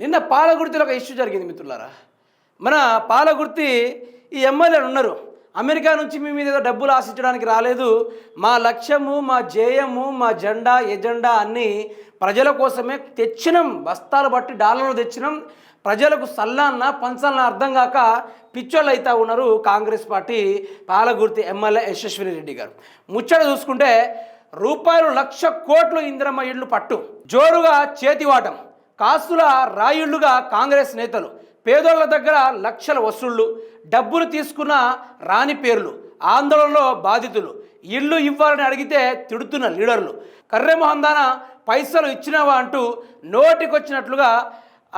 నిన్న పాలగుర్తిలో ఒక ఇష్యూ జరిగింది మిత్రులారా. మన పాలగుర్తి ఈ ఎమ్మెల్యేలు ఉన్నారు. అమెరికా నుంచి మీ మీద డబ్బులు ఆశించడానికి రాలేదు. మా లక్ష్యము మా జేయము మా జెండా ఎజెండా అన్నీ ప్రజల కోసమే తెచ్చినాం. బస్తాలు బట్టి డాలర్లు తెచ్చినాం. ప్రజలకు సల్లాన్న పంచాలన్న అర్థం కాక పిచ్చోళ్ళు అవుతా ఉన్నారు కాంగ్రెస్ పార్టీ పాలగుర్తి ఎమ్మెల్యే యశస్విని రెడ్డి గారు. ముచ్చట చూసుకుంటే రూపాయలు లక్ష కోట్లు ఇందిరమ్మ ఇళ్ళు పట్టు. జోరుగా చేతివాటం. కాసుల రాయుళ్ళుగా కాంగ్రెస్ నేతలు పేదోళ్ళ దగ్గర లక్షల వసూళ్ళు డబ్బులు తీసుకున్న రాని పేర్లు ఆందోళనలో బాధితులు ఇల్లు ఇవ్వాలని అడిగితే తిడుతున్న లీడర్లు. కర్రెమొహందాన పైసలు ఇచ్చినావా అంటూ నోటికొచ్చినట్లుగా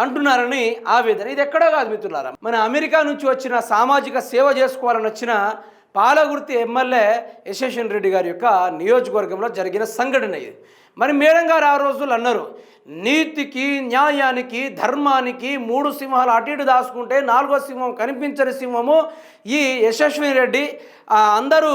అంటున్నారని ఆవేదన. ఇది ఎక్కడో కాదు మిత్రులారా. మన అమెరికా నుంచి వచ్చిన సామాజిక సేవ చేసుకోవాలని వచ్చిన పాలగుర్తి ఎమ్మెల్యే యశేషన్ రెడ్డి గారి యొక్క నియోజకవర్గంలో జరిగిన సంఘటన ఇది. మరి మేడం గారు ఆ రోజులు అన్నారు నీతికి న్యాయానికి ధర్మానికి మూడు సింహాలు అటు ఇటు దాచుకుంటే నాలుగో సింహం కనిపించని సింహము ఈ యశస్వి రెడ్డి. అందరూ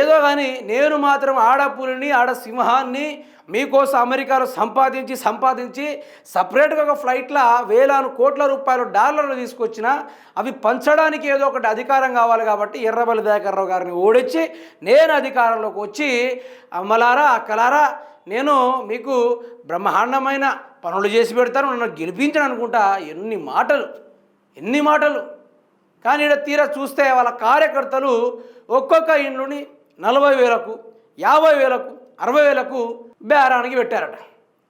ఏదో కానీ నేను మాత్రం ఆడపులిని ఆడ సింహాన్ని మీకోసం అమెరికాలో సంపాదించి సంపాదించి సపరేట్గా ఒక ఫ్లైట్లో వేలాను కోట్ల రూపాయలు డాలర్లు తీసుకొచ్చిన అవి పంచడానికి ఏదో ఒకటి అధికారం కావాలి కాబట్టి ఎర్రబల్లి దయాకర్రావు గారిని ఓడించి నేను అధికారంలోకి వచ్చి అమ్మలారా అక్కలారా నేను మీకు బ్రహ్మాండమైన పనులు చేసి పెడతాను నన్ను గెలిపించను అనుకుంటా ఎన్ని మాటలు ఎన్ని మాటలు. కానీ ఇక్కడ తీరా చూస్తే వాళ్ళ కార్యకర్తలు ఒక్కొక్క ఇండ్లుని నలభై వేలకు యాభై వేలకు అరవై వేలకు బేరానికి పెట్టారట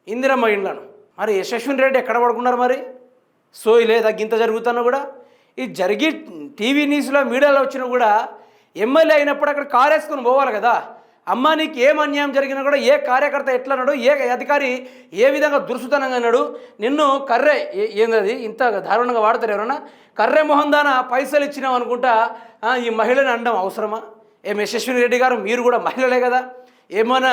ఇందిరమ్మ ఇండ్లను. మరి యశస్విని రెడ్డి ఎక్కడ పడుకున్నారు మరి? సో లేదా గింత జరుగుతున్నా కూడా? ఇది జరిగి టీవీ న్యూస్లో మీడియాలో వచ్చినా కూడా ఎమ్మెల్యే అయినప్పుడు అక్కడ కారేసుకొని పోవాలి కదా? అమ్మ నీకు ఏం అన్యాయం జరిగినా కూడా ఏ కార్యకర్త ఎట్లా అన్నాడు ఏ అధికారి ఏ విధంగా దురుసుతనంగా అన్నాడు నిన్ను కర్రే ఏంది ఏందది ఇంత దారుణంగా వాడతారు ఎవరన్నా? కర్రే మొహందాన పైసలు ఇచ్చినాం అనుకుంటా ఈ మహిళని అనడం అవసరమా? ఏం యశస్విని రెడ్డి గారు మీరు కూడా మహిళలే కదా? ఏమైనా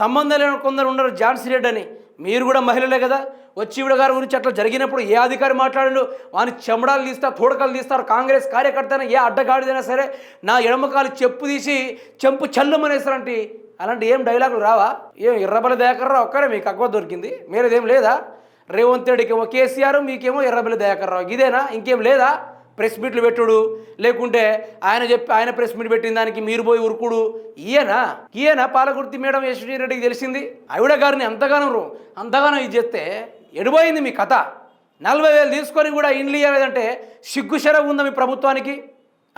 సంబంధం లేని కొందరు ఉన్నారు ఝాన్సీ రెడ్డి అని. మీరు కూడా మహిళలే కదా? వచ్చి ఈవిడ గారి గురించి అట్లా జరిగినప్పుడు ఏ అధికారి మాట్లాడండు? వాని చెమడాలు తీస్తారు తోడకలు తీస్తారు కాంగ్రెస్ కార్యకర్తన ఏ అడ్డగాడిదైనా సరే నా ఎడమకాలు చెప్పు తీసి చెంపు చల్లుమనేస్తారంటే. అలాంటి ఏం డైలాగులు రావా? ఏం ఎర్రబల దయాకర్రావు ఒక్కరే మీకు అక్కువ దొరికింది? మీరేదేం లేదా? రేవంత్ రెడ్డికేమో కేసీఆర్ మీకేమో ఎర్రబల దయాకర్రావు. ఇదేనా? ఇంకేం లేదా? ప్రెస్ మీట్లు పెట్టుడు. లేకుంటే ఆయన చెప్పి ఆయన ప్రెస్ మీట్ పెట్టిన దానికి మీరు పోయి ఉరుకుడు. ఈయనా? ఈయన పాలకుర్తి మేడం యశ్వీ రెడ్డికి తెలిసింది? ఆవిడ గారిని అంతగానం రో- అంతగానం ఇది చేస్తే ఎడిపోయింది మీ కథ. నలభై వేలు తీసుకొని కూడా ఇండ్లు ఇవ్వలేదంటే సిగ్గుశరం ఉందా మీ ప్రభుత్వానికి?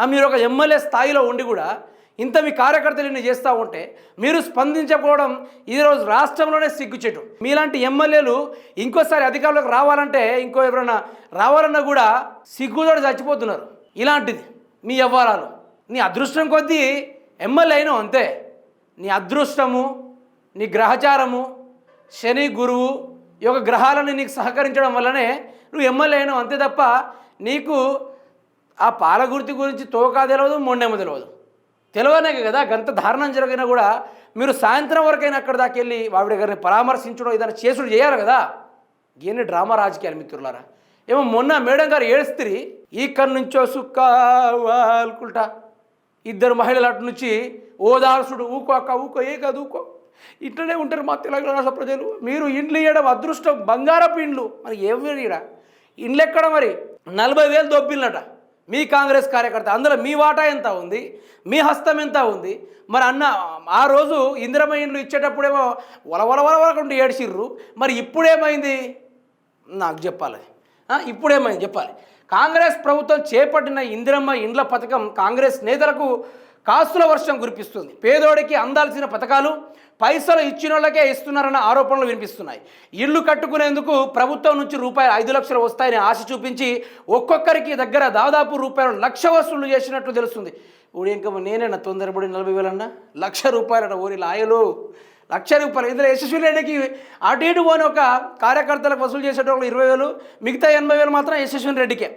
ఆ మీరు ఒక ఎమ్మెల్యే స్థాయిలో ఉండి కూడా ఇంత మీ కార్యకర్తలు ఇన్ని చేస్తూ ఉంటే మీరు స్పందించకపోవడం ఈరోజు రాష్ట్రంలోనే సిగ్గుచెట్టు మీలాంటి ఎమ్మెల్యేలు ఇంకోసారి అధికారంలోకి రావాలంటే ఇంకో ఎవరైనా రావాలన్నా కూడా సిగ్గుతోటి చచ్చిపోతున్నారు. ఇలాంటిది మీ వ్యవహారాలు. నీ అదృష్టం కొద్దీ ఎమ్మెల్యే అయినా అంతే. నీ అదృష్టము నీ గ్రహచారము శని గురువు ఈ యొక్క గ్రహాలను నీకు సహకరించడం వల్లనే నువ్వు ఎమ్మెల్యే అయినావు అంతే తప్ప నీకు ఆ పాలగుర్తి గురించి తోకా తెలియదు మొండెమ్మ తెలియదు. తెలియనే కదా గంత దారుణం జరిగినా కూడా మీరు సాయంత్రం వరకైనా అక్కడ దాకా వెళ్ళి ఆవిడ గారిని పరామర్శించడం ఏదైనా చేసుడు చేయాలి కదా? ఏంటి డ్రామా రాజకీయాలు మిత్రులారా. ఏమో మొన్న మేడం గారు ఏడుస్త్రి ఈ కన్ను నుంచో సుక్క వాల్కుంటా ఇద్దరు మహిళలు అటు నుంచి ఓదార్సుడు ఊకో అక్క ఊకో ఏ కాదు ఊకో. ఇట్లనే ఉంటారు మా తెలంగాణ రాష్ట్ర ప్రజలు. మీరు ఇండ్లు ఇవ్వడం అదృష్టం బంగారపు ఇండ్లు. మరి ఏమి ఇడ ఇండ్లు ఎక్కడ మరి? నలభై వేలు దొబ్బిళ్ళట మీ కాంగ్రెస్ కార్యకర్త అందులో మీ వాటా ఎంత ఉంది? మీ హస్తం ఎంత ఉంది? మరి అన్న ఆ రోజు ఇందిరమ్మ ఇండ్లు ఇచ్చేటప్పుడేమో వలవల వలవలకుంటూ ఏడ్చిర్రు. మరి ఇప్పుడేమైంది? నాకు చెప్పాలి. ఇప్పుడేమైంది? చెప్పాలి. కాంగ్రెస్ ప్రభుత్వం చేపట్టిన ఇందిరమ్మ ఇండ్ల పథకం కాంగ్రెస్ నేతలకు కాసుల వర్షం కురిపిస్తుంది. పేదోడికి అందాల్సిన పథకాలు పైసలు ఇచ్చిన వాళ్ళకే ఇస్తున్నారన్న ఆరోపణలు వినిపిస్తున్నాయి. ఇల్లు కట్టుకునేందుకు ప్రభుత్వం నుంచి రూపాయలు ఐదు లక్షలు వస్తాయని ఆశ చూపించి ఒక్కొక్కరికి దగ్గర దాదాపు రూపాయలు లక్ష వసూళ్ళు చేసినట్లు తెలుస్తుంది. ఇప్పుడు ఇంకా నేనేనా తొందరపడి నలభై వేలన్నా? లక్ష రూపాయలన్న ఓరి లాయలు. లక్ష రూపాయలు. ఇందులో యశస్వి రెడ్డికి అటు ఇటు పోని ఒక కార్యకర్తలకు వసూలు చేసేటప్పుడు ఇరవై వేలు మిగతా ఎనభై వేలు మాత్రం యశస్వి రెడ్డికే.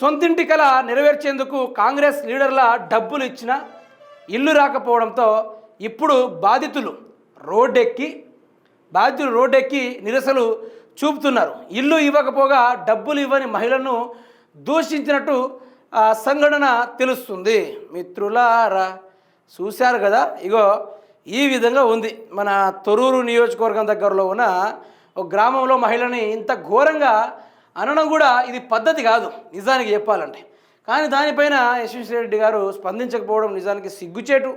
సొంతింటి కల నెరవేర్చేందుకు కాంగ్రెస్ లీడర్ల డబ్బులు ఇచ్చిన ఇల్లు రాకపోవడంతో ఇప్పుడు బాధితులు రోడ్డెక్కి బాధితులు రోడ్డెక్కి నిరసలు చూపుతున్నారు. ఇల్లు ఇవ్వకపోగా డబ్బులు ఇవ్వని మహిళలను దూషించినట్టు ఆ సంఘటన తెలుస్తుంది. మిత్రులారా చూశారు కదా? ఇగో ఈ విధంగా ఉంది. మన తొరూరు నియోజకవర్గం దగ్గరలో ఉన్న ఒక గ్రామంలో మహిళని ఇంత ఘోరంగా అనడం కూడా ఇది పద్ధతి కాదు. నిజానికి చెప్పాలంటే. కానీ దానిపైన యశ్వంత్ రెడ్డి గారు స్పందించకపోవడం నిజానికి సిగ్గుచేటు.